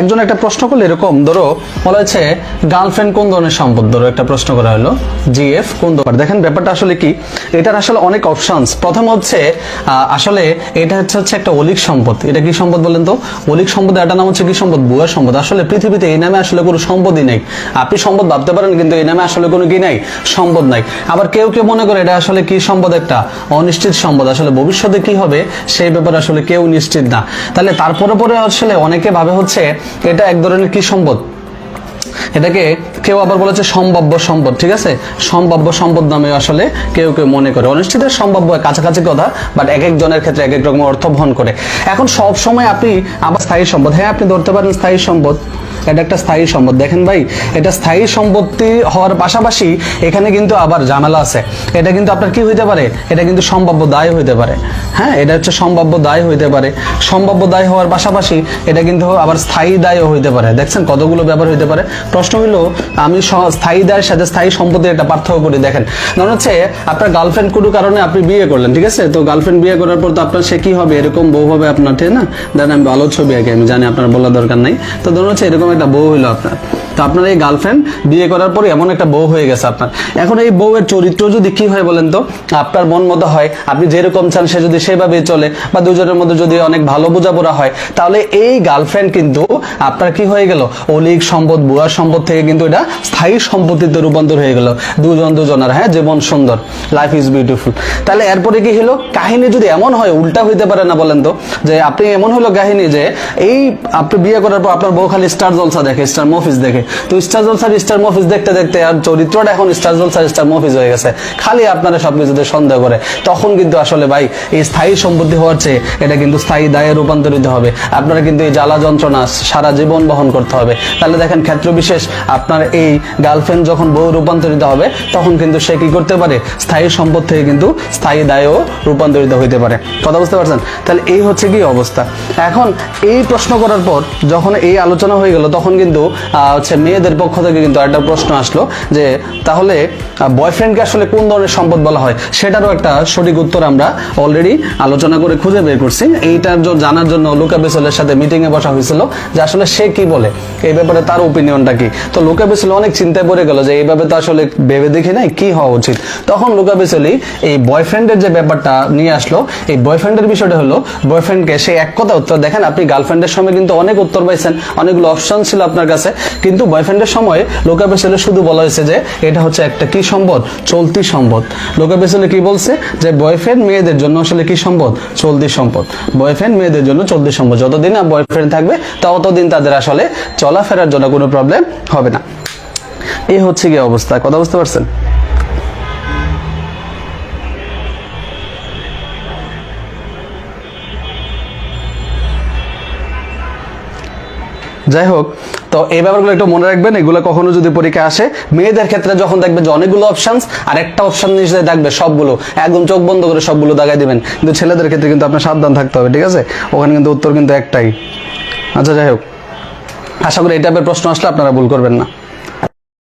একজন একটা প্রশ্ন করলে, এরকম, ধরো, বলা হচ্ছে গার্লফ্রেন্ড কোন ধরনের সম্পদ? ধরো, একটা প্রশ্ন করা হলো জিএফ কোন ধরনের? দেখেন, ব্যাপারটা আসলে কি? এটার আসলে অনেক অপশনস প্রথম হচ্ছে আসলে এটা হচ্ছে হচ্ছে একটা অলিক সম্পদ। এটা কি সম্পদ বলেন তো? অলিক সম্পদ, এটার নাম হচ্ছে কি সম্পদ? বুয়া সম্পদ। আসলে পৃথিবীতে এই নামে আসলে কোনো সম্পদই নেই। আপনি সম্পদ ভাবতে পারেন, কিন্তু এই নামে আসলে কোনো কি নাই? সম্পদ নাই। আবার কেউ কেউ মনে করে, এটা আসলে কি সম্পদ একটা? অনিশ্চিত সম্পদ। আসলে ভবিষ্যতে কি হবে? সেই ব্যাপারে আসলে কেউ নিশ্চিত না। তাহলে তারপরে পরে আসলে অনেকে ভাবে হচ্ছে এটা এক ধরনের কি সম্পদ? এটাকে কেউ আবার বলেছে সম্ভাব্য সম্পদ, ঠিক আছে? সম্ভাব্য সম্পদ নামে আসলে কেউ কেউ মনে করে। অনিশ্চিত সম্ভাব্য কাছাকাছি কথা বাট এক একজনের ক্ষেত্রে এক এক রকম অর্থ বহন করে। এখন সব সময় আপনি আবার স্থায়ী সম্পদ। হ্যাঁ আপনি ধরতে পারেন স্থায়ী সম্পদ। এটা একটা স্থায়ী সম্পদ। দেখেন ভাই, এটা স্থায়ী সম্পত্তি হওয়ার পাশাপাশি এখানে কিন্তু আবার ঝামেলা আছে। এটা কিন্তু আপনার কি হইতে পারে? এটা কিন্তু সম্ভাব্য দায় হইতে পারে। হ্যাঁ এটা হচ্ছে সম্ভাব্য দায় হইতে পারে। সম্ভাব্য দায় হওয়ার পাশাপাশি এটা কিন্তু আবার স্থায়ী দায়ও হইতে পারে। দেখছেন কতগুলো ব্যাপার হইতে পারে? প্রশ্ন হলো আমি স্থায়ী দায়ের সাথে স্থায়ী সম্পত্তির একটা পার্থক্য করি। দেখেন ধরুন হচ্ছে আপনার গার্লফ্রেন্ড কোনো কারণে আপনি বিয়ে করলেন, ঠিক আছে? তো গার্লফ্রেন্ড বিয়ে করার পর তো আপনার সে কি হবে? এরকম বউ হবে আপনার, ঠিক না? দেন আমি ভালো ছবি আঁকি, আমি জানি আপনার বলার দরকার নাই। তো ধরুন হচ্ছে এরকম একটা বউ হইল আপনার আপনার এই গার্লফ্রেন্ড বিয়ে করার পরে এমন একটা বউ হয়ে গেছে আপনার। এখন এই বউয়ের চরিত্র যদি কি হয় বলেন তো? আপনার মন মতো হয়, আপনি যেরকম চান সে যদি সেভাবে চলে, বা দুজনের মধ্যে যদি অনেক ভালো বোঝাপড়া হয়, তাহলে এই গার্লফ্রেন্ড কিন্তু আপনার কি হয়ে গেল? অলিক সম্পদ বুয়া সম্পদ থেকে কিন্তু এটা স্থায়ী সম্পত্তিতে রূপান্তর হয়ে গেল। দুজন দুজনের হ্যাঁ জীবন সুন্দর লাইফ ইজ বিউটিফুল তাহলে এরপরে কি হলো? কাহিনী যদি এমন হয়, উল্টা হইতে পারে না বলেন তো? যে আপনি এমন হলো কাহিনী যে, এই আপনি বিয়ে করার পর আপনার বউ খালি স্টার জলসা দেখে স্টার মফিস দেখে তো স্টার জলসার স্টার মফিস দেখতে দেখতে আর চরিত্রটা এখন স্টার জলসার স্টার মফিস হয়ে গেছে। খালি আপনারা সবকিছুতে সন্দেহ করে। তখন কিন্তু আসলে ভাই, এই স্থায়ী সম্পত্তি হওয়ার চেয়ে এটা কিন্তু স্থায়ী দায়ে রূপান্তরিত হবে। আপনারা কিন্তু এই জ্বালা যন্ত্রণা সারা জীবন বহন করতে হবে। তাহলে দেখেন ক্ষেত্র বিশেষ আপনার এই গার্লফ্রেন্ড যখন বউ রূপান্তরিত হবে, তখন কিন্তু সে কি করতে পারে? স্থায়ী সম্পদ থেকে কিন্তু স্থায়ী দায়েও রূপান্তরিত হইতে পারে। কথা বুঝতে পারছেন? তাহলে এই হচ্ছে কি অবস্থা? এখন এই প্রশ্ন করার পর যখন এই আলোচনা হয়ে গেল, তখন কিন্তু হচ্ছে মেয়েদের পক্ষ থেকে কিন্তু একটা প্রশ্ন আসলো যে, তাহলে বয়ফ্রেন্ডকে আসলে কোন ধরনের সম্পদ বলা হয়? সেটারও একটা সঠিক উত্তর আমরা অলরেডি আলোচনা করে খুঁজে বের করছি। এইটার জানার জন্য লুকা বেসেলের সাথে মিটিং এ বসা হয়েছিল যে, আসলে সে কি বলে? এই ব্যাপারে তার ওপিনিয়নটা কি? তো লুকা বেসেল অনেক চিন্তায় পড়ে গেল যে, এইভাবে তো আসলে ভেবে দেখি নাই, কি হওয়া উচিত? তখন লুকা বেসেলি এই বয়ফ্রেন্ডের যে ব্যাপারটা নিয়ে আসলো, এই বয়ফ্রেন্ডের বিষয়টা হলো বয়ফ্রেন্ডকে সে এক কথা উত্তর, দেখেন, আপনি গার্লফ্রেন্ডের সময় কিন্তু অনেক উত্তর পাইছেন, অনেকগুলো অপশন ছিল আপনার কাছে, কিন্তু বয়ফ্রেন্ডের সময় লোকা বেসেলে শুধু বলা হয়েছে যে এটা হচ্ছে একটা কি সম্পদ? চলতি সম্পদ। লোকা বেসেলে কি বলছে? যে বয়ফ্রেন্ড মেয়েদের জন্য আসলে কি সম্পদ? চলতি সম্পদ। বয়ফ্রেন্ড মেয়েদের জন্য চলতি সম্পদ। যতদিন না বয়ফ্রেন্ড থাকবে ততদিন তাদের আসলে চলাফেরার জন্য কোনো প্রবলেম হবে না। এই হচ্ছে গিয়ে অবস্থা। কথা বুঝতে পারছেন? যাই হোক তো এই ব্যাপারগুলো একটু মনে রাখবেন, এগুলো কখনো যদি পরীক্ষা আসে, মেয়েদের ক্ষেত্রে যখন দেখবে যে অনেকগুলো অপশানস আর একটা অপশন নিশ্চয়ই থাকবে সবগুলো, একদম চোখ বন্ধ করে সবগুলো দাগাই দিবেন। কিন্তু ছেলেদের ক্ষেত্রে কিন্তু আপনার সাবধান থাকতে হবে, ঠিক আছে? ওখানে কিন্তু উত্তর কিন্তু একটাই। আচ্ছা যাই হোক আশা করি এই টাইপের প্রশ্ন আসলে আপনারা ভুল করবেন না।